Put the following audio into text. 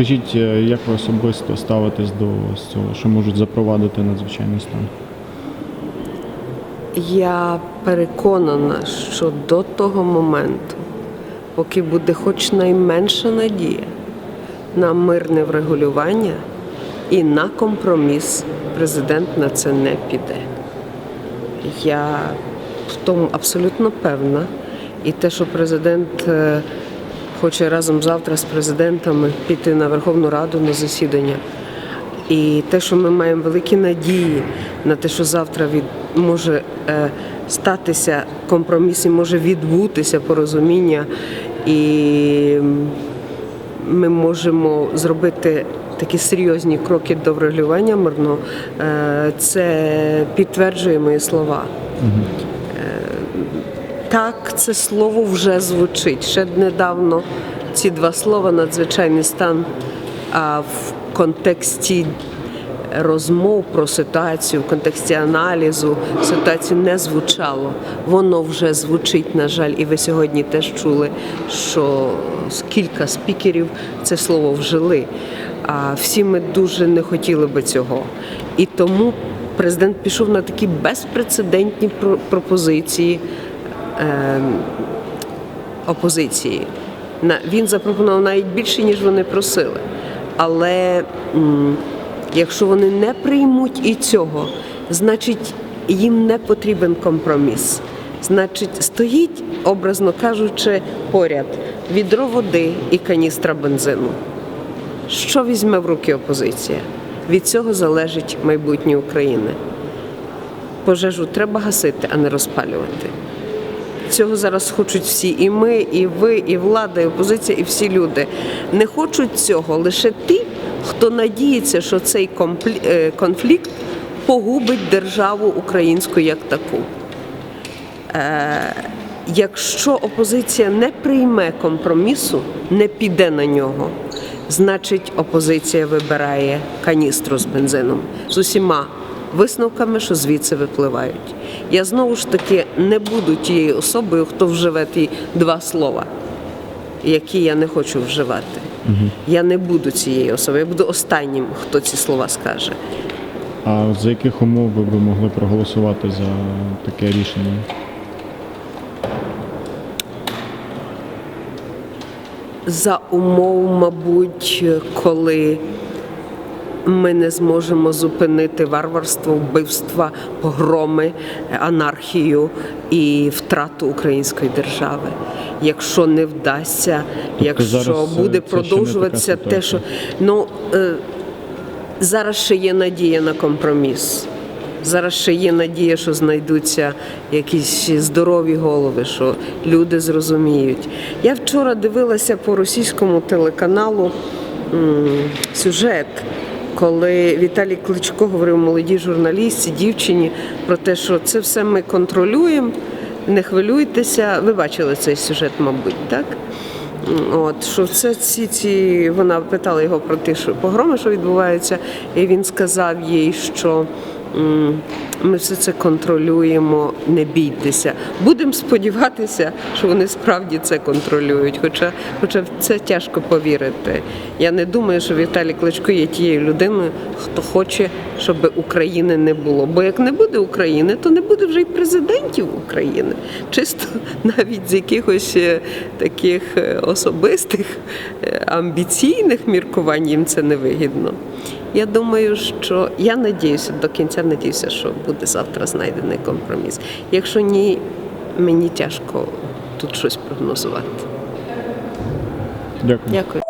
Скажіть, е, як ви особисто ставитесь до цього, що можуть запровадити надзвичайний стан? Я переконана, що до того моменту, поки буде хоч найменша надія на мирне врегулювання і на компроміс, президент на це не піде. Я в тому абсолютно певна. І те, що президент е, хоче разом завтра з президентами піти на Верховну Раду на засідання. І те, що ми маємо великі надії на те, що завтра від може е, статися компроміс і може відбутися порозуміння, і ми можемо зробити такі серйозні кроки до врегулювання мирного, е, це підтверджує мої слова. Так, це слово вже звучить. Ще недавно ці два слова надзвичайний стан а в контексті розмов про ситуацію, в контексті аналізу ситуації не звучало. Воно вже звучить, на жаль, і ви сьогодні теж чули, що кілька спікерів це слово вжили. А всі ми дуже не хотіли би цього. І тому президент пішов на такі безпрецедентні про- пропозиції опозиції. На- Він запропонував навіть більше, ніж вони просили. Але якщо вони не приймуть і цього, значить їм не потрібен компроміс. Значить, стоїть, образно кажучи, поряд відро води і каністра бензину. Що візьме в руки опозиція? Від цього залежить майбутнє України. Пожежу треба гасити, а не розпалювати. Цього зараз хочуть всі, і ми, і ви, і влада, і опозиція, і всі люди. Не хочуть цього лише ті, хто надіється, що цей е, конфлікт погубить державу українську як таку. Е, Якщо опозиція не прийме компромісу, не піде на нього, значить опозиція вибирає каністру з бензином з усіма висновками, що звідси випливають. Я знову ж таки не буду тією особою, хто вживе ті два слова, які я не хочу вживати. Я не буду цією особою, я буду останнім, хто ці слова скаже. А за яких умов ви б могли проголосувати за таке рішення? За умов, мабуть, коли ми не зможемо зупинити варварство, вбивства, погроми, анархію і втрату української держави. Якщо не вдасться, якщо зараз, е, буде продовжуватися те, що ну е, зараз ще є надія на компроміс. Зараз ще є надія, що знайдуться якісь здорові голови, що люди зрозуміють. Я вчора дивилася по російському телеканалу сюжет, коли Віталій Кличко говорив молодій журналістці, дівчині про те, що це все ми контролюємо, не хвилюйтеся. Ви бачили цей сюжет, мабуть, так? От що це ці ці вона питала його про ті, що погроми, що відбуваються, і він сказав їй, що ми все це контролюємо, не бійтеся. Будемо сподіватися, що вони справді це контролюють. Хоча, хоча в це тяжко повірити. Я не думаю, що Віталій Кличко є тією людиною, хто хоче, щоб України не було. Бо як не буде України, то не буде вже й президентів України. Чисто навіть з якихось е, таких е, особистих е, амбіційних міркувань їм це не вигідно. Я думаю, що я надіюся, до кінця надіюся, що буде завтра знайдений компроміс. Якщо ні, мені тяжко тут щось прогнозувати. Дякую. Дякую.